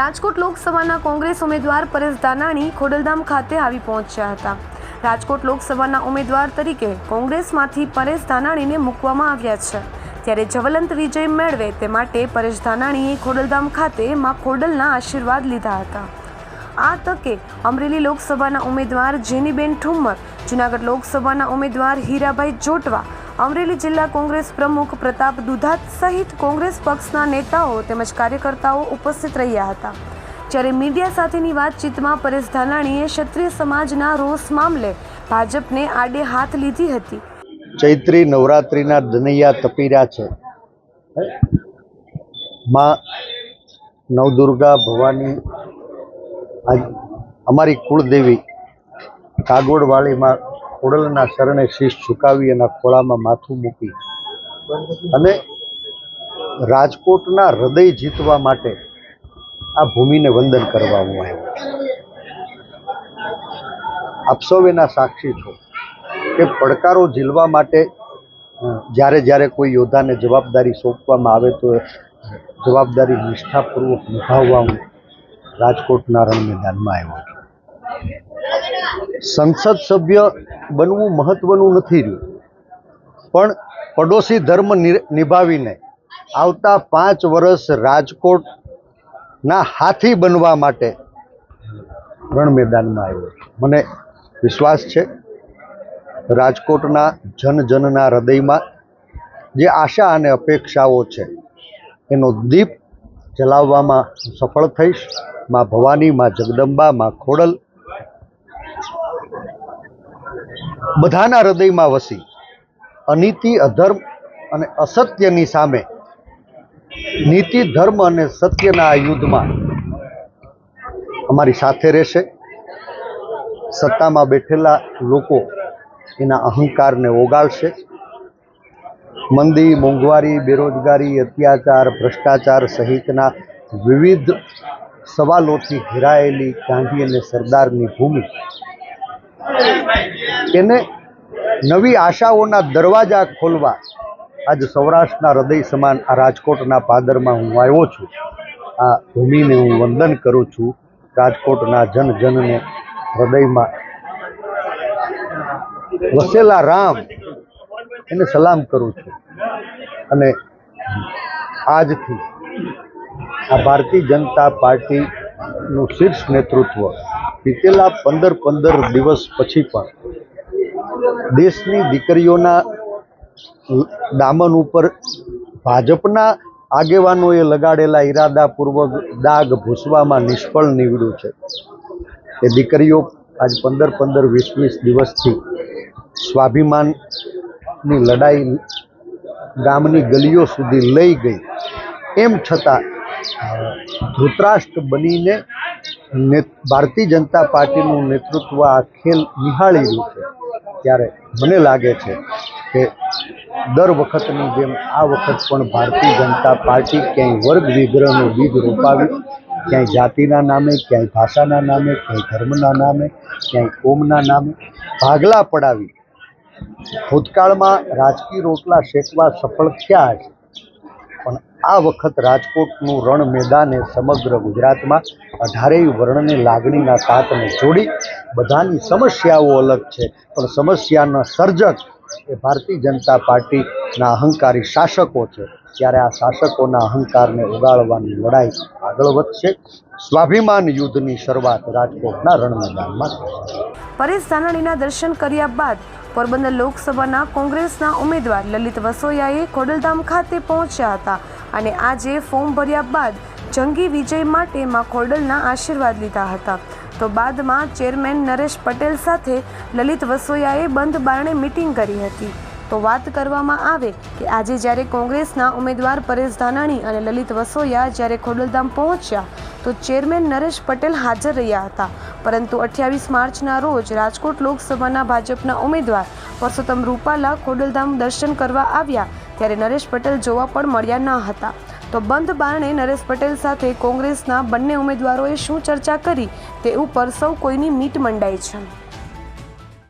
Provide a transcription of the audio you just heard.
રાજકોટ લોકસભાના કોંગ્રેસ ઉમેદવાર પરેશ ધાનાણી ખોડલધામ ખાતે આવી પહોંચ્યા હતા. રાજકોટ લોકસભાના ઉમેદવાર તરીકે કોંગ્રેસમાંથી પરેશ ધાનાણીને મૂકવામાં આવ્યા છે. ત્યારે જ્વલંત વિજય મેળવે તે માટે પરેશ ધાનાણીએ ખોડલધામ ખાતે માં ખોડલના આશીર્વાદ લીધા હતા. આ તકે અમરેલી લોકસભાના ઉમેદવાર જેનીબેન ઠુમ્મર, જૂનાગઢ લોકસભાના ઉમેદવાર હીરાભાઈ જોટવા, અમરેલી જિલ્લા કોંગ્રેસ પ્રમુખ પ્રતાપ દુધાત સહિત કોંગ્રેસ પક્ષના નેતાઓ તેમજ કાર્યકર્તાઓ ઉપસ્થિત રહ્યા હતા. જ્યારે મીડિયા સાથેની વાતચીતમાં પરેશ ધાનાણીએ ક્ષત્રિય સમાજના રોષ મામલે ભાજપને આડે હાથ લીધી હતી. ચૈત્રી નવરાત્રિના દનૈયા તપીર્યા છે. માં નવદુર્ગા ભવાની આજ અમારી કુળદેવી કાગોડવાળીમાં ખોડલના શરણે શીશ ઝુકાવી એના ખોળામાં માથું મૂકી અને રાજકોટના હૃદય જીતવા માટે આ ભૂમિને વંદન કરવા હું આવ્યો આપ સૌ સાક્ષી છો કે પડકારો ઝીલવા માટે જ્યારે જ્યારે કોઈ યોદ્ધાને જવાબદારી સોંપવામાં આવે તો જવાબદારી નિષ્ઠાપૂર્વક નિભાવવા હું રાજકોટના રણ મેદાનમાં આવ્યો છું. સંસદ સભ્ય બનવું મહત્વનું નથી રહ્યું. પણ પડોશી ધર્મ નિભાવીને આવતા પાંચ વર્ષ રાજકોટના હાથી બનવા માટે રણ મેદાનમાં આવ્યો મને વિશ્વાસ છે, રાજકોટના જન જનના હૃદયમાં જે આશા અને અપેક્ષાઓ છે, એનો દીપ જલાવવામાં સફળ થઈશ. માં ભવાની, માં જગદંબા, માં ખોડલ. બધાના હૃદયમાં વસી. અનીતિ, અધર્મ અને અસત્યની સામે. નીતિ, ધર્મ અને સત્યના આ યુદ્ધમાં અમારી સાથે રહેશે. સત્તામાં બેઠેલા લોકો એના અહંકારને ઓગાળશે. મંદી, મોંઘવારી, બેરોજગારી, અત્યાચાર, ભ્રષ્ટાચાર સહિતના વિવિધ સવાલોથી ઘેરાયેલી ગાંધી અને સરદારની ભૂમિ. એને નવી આશાઓના દરવાજા ખોલવા આજ સૌરાષ્ટ્રના હૃદય સમાન આ રાજકોટના પાદરમાં હું આવ્યો છું. આ ભૂમિને હું વંદન કરું છું રાજકોટના જન જનને હૃદયમાં. વસેલા રામ, એને સલામ કરું છું. અને આજથી આ ભારતીય જનતા પાર્ટીનું શીર્ષ નેતૃત્વ વીતેલા પંદર પંદર દિવસ પછી પણ દેશની દીકરીઓના દામન ઉપર ભાજપના આગેવાનોએ લગાડેલા ઈરાદાપૂર્વક દાગ ભૂસવામાં નિષ્ફળ નીવડ્યું છે. એ દીકરીઓ આજ પંદર પંદર વીસ વીસ દિવસથી સ્વાભિમાનની લડાઈ ગામની ગલીઓ સુધી લઈ ગઈ. એમ છતાં ધૃતરાષ્ટ્ર બનીને ભારતીય જનતા પાર્ટીનું નેતૃત્વ આ ખેલ નિહાળી રહ્યું છે. ત્યારે મને લાગે છે કે દર વખતની જેમ આ વખત પણ ભારતીય જનતા પાર્ટી ક્યાંય વર્ગ વિગ્રહનું બીજ રોપાવી, ક્યાંય જાતિના નામે, ક્યાંય ભાષાના નામે, ક્યાંય ધર્મના નામે, ક્યાંય કોમના નામે ભાગલા પડાવી. ભૂતકાળમાં રાજકીય રોટલા શેકવા સફળ થયા છે. આ વખત રાજકોટનું રણ મેદાને સમગ્ર ગુજરાતમાં અઢારેય વર્ણને લાગણીના તાતને જોડી બધાની સમસ્યાઓ અલગ છે. પણ સમસ્યાના સર્જક એ ભારતીય જનતા પાર્ટીના અહંકારી શાસકો છે. ત્યારે આ શાસકોના અહંકારને ઉગાડવાની લડાઈ આગળ વધશે. સ્વાભિમાન યુદ્ધની શરૂઆત રાજકોટના રણ મેદાનમાં પરેશ ધાનાણીના દર્શન કર્યા બાદ પોરબંદર લોકસભાના કોંગ્રેસના ઉમેદવાર લલિત વસોયાએ ખોડલધામ ખાતે પહોંચ્યા હતા. અને આજે ફોર્મ ભર્યા બાદ જંગી વિજય માટે માખોડલના આશીર્વાદ લીધા હતા. તો બાદમાં ચેરમેન નરેશ પટેલ સાથે લલિત વસોયાએ બંધ બારણે મિટિંગ કરી હતી. તો વાત કરવામાં આવે કે આજે જ્યારે કોંગ્રેસના ઉમેદવાર પરેશ ધાનાણી અને લલિત વસોયા જ્યારે ખોડલધામ પહોંચ્યા તો ચેરમેન નરેશ પટેલ હાજર રહ્યા હતા. પરંતુ અઠ્યાવીસ માર્ચના રોજ રાજકોટ લોકસભાના ભાજપના ઉમેદવાર પરસોત્તમ રૂપાલા ખોડલધામ દર્શન કરવા આવ્યા ત્યારે નરેશ પટેલ જોવા પણ મળ્યા ન હતા. તો બંધ બારણે નરેશ પટેલ સાથે કોંગ્રેસના બંને ઉમેદવારોએ શું ચર્ચા કરી તે ઉપર સૌ કોઈની મીટ મંડાઈ છે.